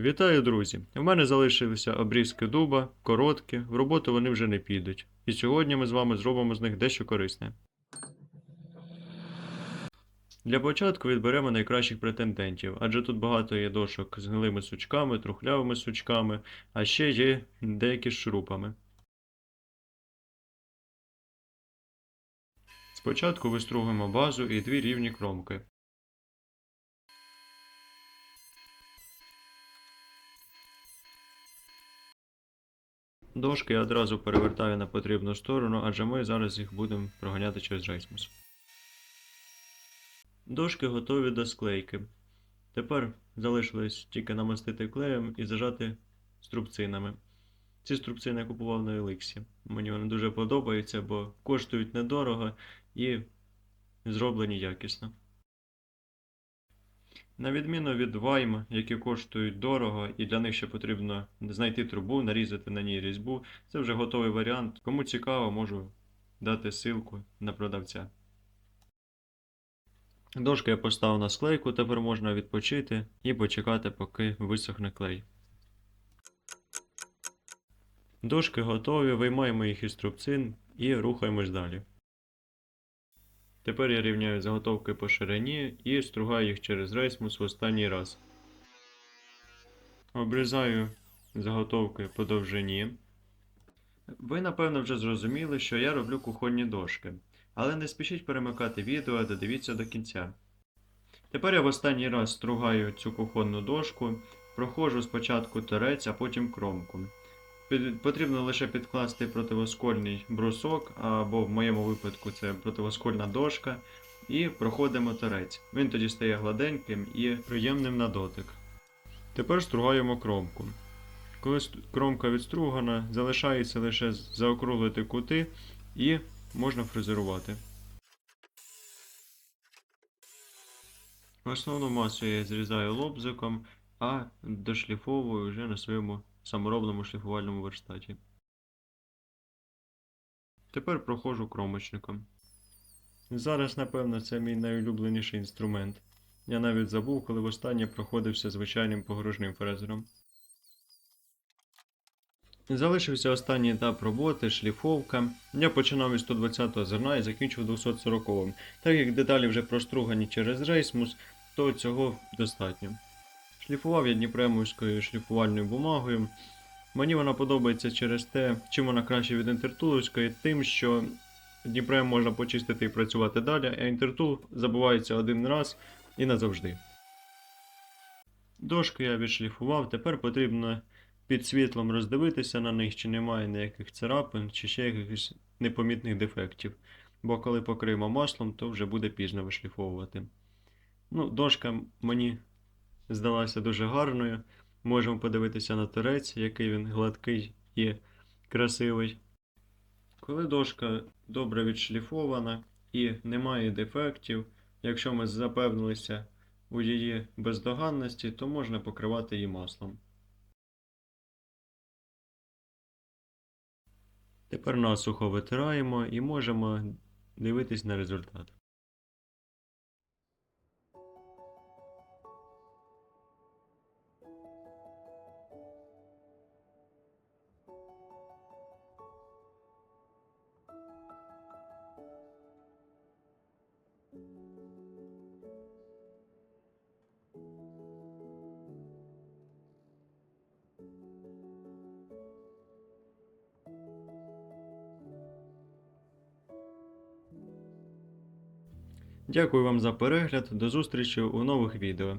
Вітаю, друзі! В мене залишилися обрізки дуба, короткі, в роботу вони вже не підуть. І сьогодні ми з вами зробимо з них дещо корисне. Для початку відберемо найкращих претендентів, адже тут багато є дошок з гнилими сучками, трухлявими сучками, а ще є деякі з шурупами. Спочатку вистругуємо базу і дві рівні кромки. Дошки я одразу перевертаю на потрібну сторону, адже ми зараз їх будемо проганяти через рейсмус. Дошки готові до склейки. Тепер залишилось тільки намастити клеєм і зажати струбцинами. Ці струбцини я купував на Еликсі. Мені вони дуже подобаються, бо коштують недорого і зроблені якісно. На відміну від вайм, які коштують дорого, і для них ще потрібно знайти трубу, нарізати на ній різьбу. Це вже готовий варіант. Кому цікаво, можу дати ссылку на продавця. Дошки я поставив на склейку, тепер можна відпочити і почекати, поки висохне клей. Дошки готові, виймаємо їх із трубцин і рухаємось далі. Тепер я рівняю заготовки по ширині і стругаю їх через рейсмус в останній раз. Обрізаю заготовки по довжині. Ви, напевно, вже зрозуміли, що я роблю кухонні дошки. Але не спішіть перемикати відео, додивіться до кінця. Тепер я в останній раз стругаю цю кухонну дошку, проходжу спочатку торець, а потім кромку. Потрібно лише підкласти противоскольний брусок, або в моєму випадку це противоскольна дошка, і проходимо торець. Він тоді стає гладеньким і приємним на дотик. Тепер стругаємо кромку. Коли кромка відстругана, залишається лише заокруглити кути і можна фрезерувати. Основну масу я зрізаю лобзиком, а дошліфовую вже на своєму саморобному шліфувальному верстаті. Тепер проходжу кромочником. Зараз, напевно, це мій найулюбленіший інструмент. Я навіть забув, коли востаннє проходився звичайним погружним фрезером. Залишився останній етап роботи, шліфовка. Я починав із 120-го зерна і закінчив 240 Так як деталі вже простругані через рейсмус, то цього достатньо. Шліфував я дніпремовською шліфувальною бумагою. Мені вона подобається через те, чим вона краще від інтертуловської, тим, що Дніпрем можна почистити і працювати далі, а інтертул забувається один раз і назавжди. Дошки я відшліфував, тепер потрібно під світлом роздивитися на них, чи немає ніяких царапин, чи ще якихось непомітних дефектів. Бо коли покриємо маслом, то вже буде пізно вишліфовувати. Ну, дошка мені здалася дуже гарною. Можемо подивитися на торець, який він гладкий і красивий. Коли дошка добре відшліфована і немає дефектів, якщо ми запевнилися у її бездоганності, то можна покривати її маслом. Тепер насухо витираємо і можемо дивитись на результат. Дякую вам за перегляд. До зустрічі у нових відео.